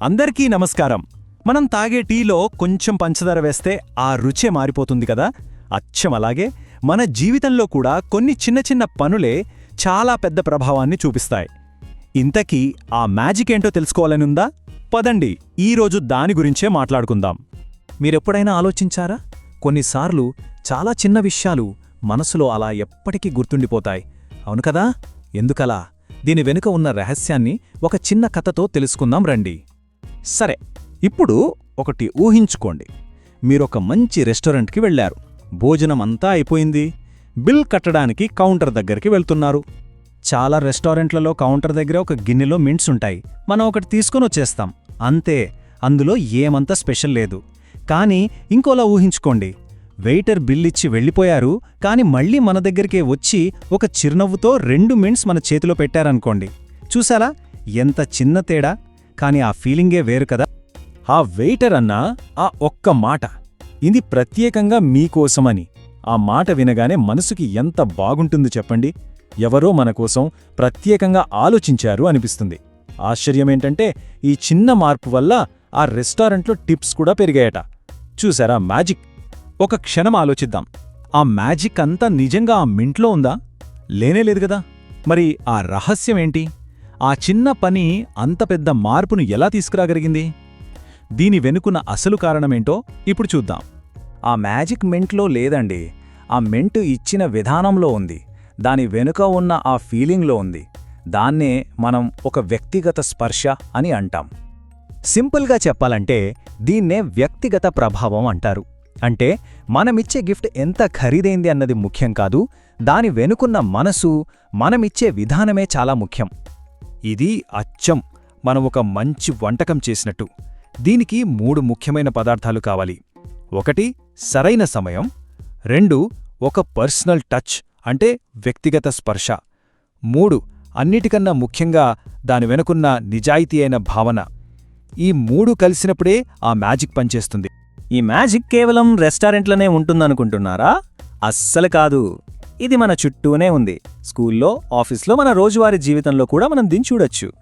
అందరికీ నమస్కారం. మనం తాగే టీలో కొంచెం పంచదార వేస్తే ఆ రుచే మారిపోతుంది కదా? అచ్చం అలాగే మన జీవితంలో కూడా కొన్ని చిన్న చిన్న పనులే చాలా పెద్ద ప్రభావాన్ని చూపిస్తాయి. ఇంతకీ ఆ మ్యాజిక్ ఏంటో తెలుసుకోవాలనుందా? పదండి ఈరోజు దాని గురించే మాట్లాడుకుందాం. మీరెప్పుడైనా ఆలోచించారా? కొన్నిసార్లు చాలా చిన్న విషయాలు మనసులో అలా ఎప్పటికీ గుర్తుండిపోతాయి. అవును కదా? ఎందుకలా? దీని వెనుక ఉన్న రహస్యాన్ని ఒక చిన్న కథతో తెలుసుకుందాం రండి. సరే ఇప్పుడు ఒకటి ఊహించుకోండి. మీరొక మంచి రెస్టారెంట్కి వెళ్ళారు భోజనం అంతా అయిపోయింది. బిల్ కట్టడానికి కౌంటర్ దగ్గరికి వెళ్తున్నారు. చాలా రెస్టారెంట్లలో కౌంటర్ దగ్గర ఒక గిన్నెలో మింట్స్ ఉంటాయి. మనం ఒకటి తీసుకొని వచ్చేస్తాం. అంతే అందులో ఏమంత స్పెషల్ లేదు. కానీ ఇంకోలా ఊహించుకోండి. వెయిటర్ బిల్లిచ్చి వెళ్ళిపోయారు. కాని మళ్ళీ మన దగ్గరికే వచ్చి ఒక చిరునవ్వుతో రెండు మింట్స్ మన చేతిలో పెట్టారనుకోండి. చూసారా ఎంత చిన్న తేడా! కాని ఆ ఫీలింగే వేరు కదా? ఆ వెయిటర్ అన్నా ఆ ఒక్క మాట. ఇది ప్రత్యేకంగా మీకోసమని. ఆ మాట వినగానే మనసుకి ఎంత బాగుంటుంది చెప్పండి? ఎవరో మనకోసం ప్రత్యేకంగా ఆలోచించారు అనిపిస్తుంది. ఆశ్చర్యమేంటంటే ఈ చిన్న మార్పు వల్ల ఆ రెస్టారెంట్లో టిప్స్ కూడా పెరిగాయట. చూసారా మ్యాజిక్? ఒక క్షణం ఆలోచిద్దాం. ఆ మ్యాజిక్ అంతా నిజంగా ఆ మింట్లో ఉందా? లేనేలేదు కదా. మరి ఆ రహస్యమేంటి ఆ చిన్న పని అంత పెద్ద మార్పును ఎలా తీసుకురాగలిగింది? దీని వెనుకున్న అసలు కారణమేంటో ఇప్పుడు చూద్దాం. ఆ మ్యాజిక్ మెంట్లో లేదండి. ఆ మెంట్ ఇచ్చిన విధానంలో ఉంది. దాని వెనుక ఉన్న ఆ ఫీలింగ్లో ఉంది. దాన్నే మనం ఒక వ్యక్తిగత స్పర్శ అని అంటాం. సింపుల్గా చెప్పాలంటే దీన్నే వ్యక్తిగత ప్రభావం అంటారు. అంటే మనమిచ్చే గిఫ్ట్ ఎంత ఖరీదైంది అన్నది ముఖ్యం కాదు దాని వెనుకున్న మనసు మనమిచ్చే విధానమే చాలా ముఖ్యం. ఇది అచ్చం. మనం ఒక మంచి వంటకం చేసినట్టు. దీనికి మూడు ముఖ్యమైన పదార్థాలు కావాలి. ఒకటి సరైన సమయం. రెండు ఒక పర్సనల్ టచ్ అంటే వ్యక్తిగత స్పర్శ. మూడు అన్నిటికన్నా ముఖ్యంగా దాని వెనుకున్న నిజాయితీ అయిన భావన. ఈ మూడు కలిసినప్పుడే ఆ మ్యాజిక్ పనిచేస్తుంది. ఈ మ్యాజిక్ కేవలం రెస్టారెంట్లోనే ఉంటుందనుకుంటున్నారా? అస్సలు కాదు. ఇది మన చుట్టూనే ఉంది. స్కూల్లో ఆఫీస్లో మన రోజువారీ జీవితంలో కూడా మనం దీన్ని చూడొచ్చు.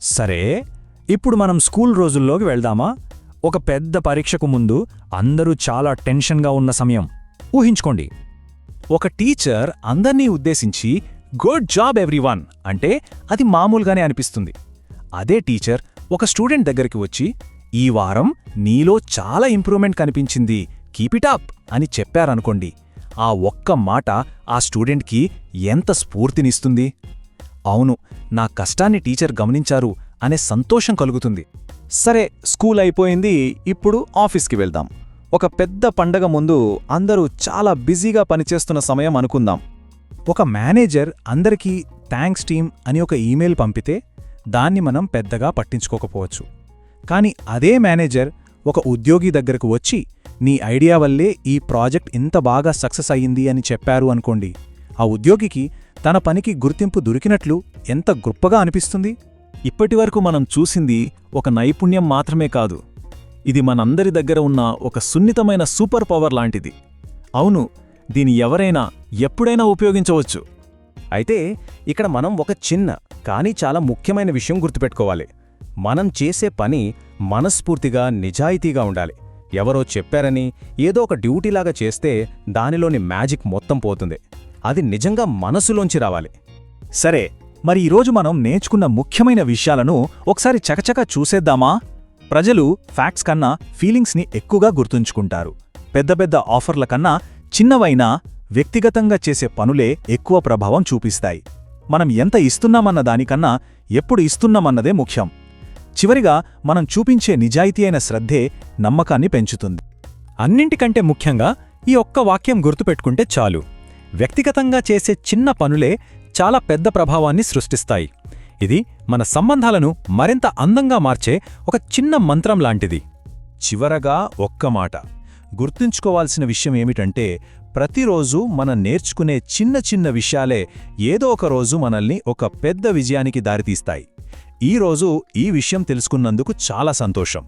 సరే ఇప్పుడు మనం స్కూల్ రోజుల్లోకి వెళ్దామా? ఒక పెద్ద పరీక్షకు ముందు అందరూ చాలా టెన్షన్గా ఉన్న సమయం. ఊహించుకోండి. ఒక టీచర్ అందర్నీ ఉద్దేశించి గుడ్ జాబ్ ఎవ్రీవన్ అంటే అది మామూలుగానే అనిపిస్తుంది. అదే టీచర్ ఒక స్టూడెంట్ దగ్గరికి వచ్చి ఈ వారం నీలో చాలా ఇంప్రూవ్మెంట్ కనిపించింది. కీప్ ఇట్ అప్ అని చెప్పారనుకోండి. ఆ ఒక్క మాట ఆ స్టూడెంట్కి ఎంత స్ఫూర్తినిస్తుంది? అవును నా కష్టాన్ని టీచర్ గమనించారు అనే సంతోషం కలుగుతుంది. సరే స్కూల్ అయిపోయింది ఇప్పుడు ఆఫీస్కి వెళ్దాం. ఒక పెద్ద పండగ ముందు అందరూ చాలా బిజీగా పనిచేస్తున్న సమయం అనుకుందాం. ఒక మేనేజర్ అందరికీ థ్యాంక్స్ టీమ్ అని ఒక ఈమెయిల్ పంపితే దాన్ని మనం పెద్దగా పట్టించుకోకపోవచ్చు. కాని అదే మేనేజర్ ఒక ఉద్యోగి దగ్గరకు వచ్చి నీ ఐడియా వల్లే ఈ ప్రాజెక్ట్ ఇంత బాగా సక్సెస్ అయ్యింది అని చెప్పారు అనుకోండి. ఆ ఉద్యోగికి తన పనికి గుర్తింపు దొరికినట్లు ఎంత గొప్పగా అనిపిస్తుంది? ఇప్పటివరకు మనం చూసింది ఒక నైపుణ్యం మాత్రమే కాదు. ఇది మనందరి దగ్గర ఉన్న ఒక సున్నితమైన సూపర్ పవర్ లాంటిది. అవును దీని ఎవరైనా ఎప్పుడైనా ఉపయోగించవచ్చు. అయితే ఇక్కడ మనం ఒక చిన్న కానీ చాలా ముఖ్యమైన విషయం గుర్తుపెట్టుకోవాలి. మనం చేసే పని మనస్ఫూర్తిగా నిజాయితీగా ఉండాలి. ఎవరో చెప్పారని ఏదో ఒక డ్యూటీలాగా చేస్తే దానిలోని మ్యాజిక్ మొత్తం పోతుంది. అది నిజంగా మనసులోంచి రావాలి. సరే మరి ఈరోజు మనం నేర్చుకున్న ముఖ్యమైన విషయాలను ఒకసారి చకచక చూసేద్దామా? ప్రజలు ఫ్యాక్ట్స్ కన్నా ఫీలింగ్స్ని ఎక్కువగా గుర్తుంచుకుంటారు. పెద్ద పెద్ద ఆఫర్ల కన్నా చిన్నవైనా వ్యక్తిగతంగా చేసే పనులే ఎక్కువ ప్రభావం చూపిస్తాయి. మనం ఎంత ఇస్తున్నామన్న దానికన్నా ఎప్పుడు ఇస్తున్నామన్నదే ముఖ్యం. చివరిగా మనం చూపించే నిజాయితీ అయిన శ్రద్ధే నమ్మకాన్ని పెంచుతుంది. అన్నింటికంటే ముఖ్యంగా ఈ ఒక్క వాక్యం గుర్తుపెట్టుకుంటే చాలు. వ్యక్తిగతంగా చేసే చిన్న పనులే చాలా పెద్ద ప్రభావాన్ని సృష్టిస్తాయి. ఇది మన సంబంధాలను మరింత అందంగా మార్చే ఒక చిన్న మంత్రం లాంటిది. చివరగా ఒక్క మాట. గుర్తుంచుకోవాల్సిన విషయం ఏమిటంటే ప్రతిరోజు మనం నేర్చుకునే చిన్న చిన్న విషయాలే ఏదో ఒక రోజు మనల్ని ఒక పెద్ద విజయానికి దారితీస్తాయి. ఈ రోజు ఈ విషయం తెలుసుకున్నందుకు చాలా సంతోషం.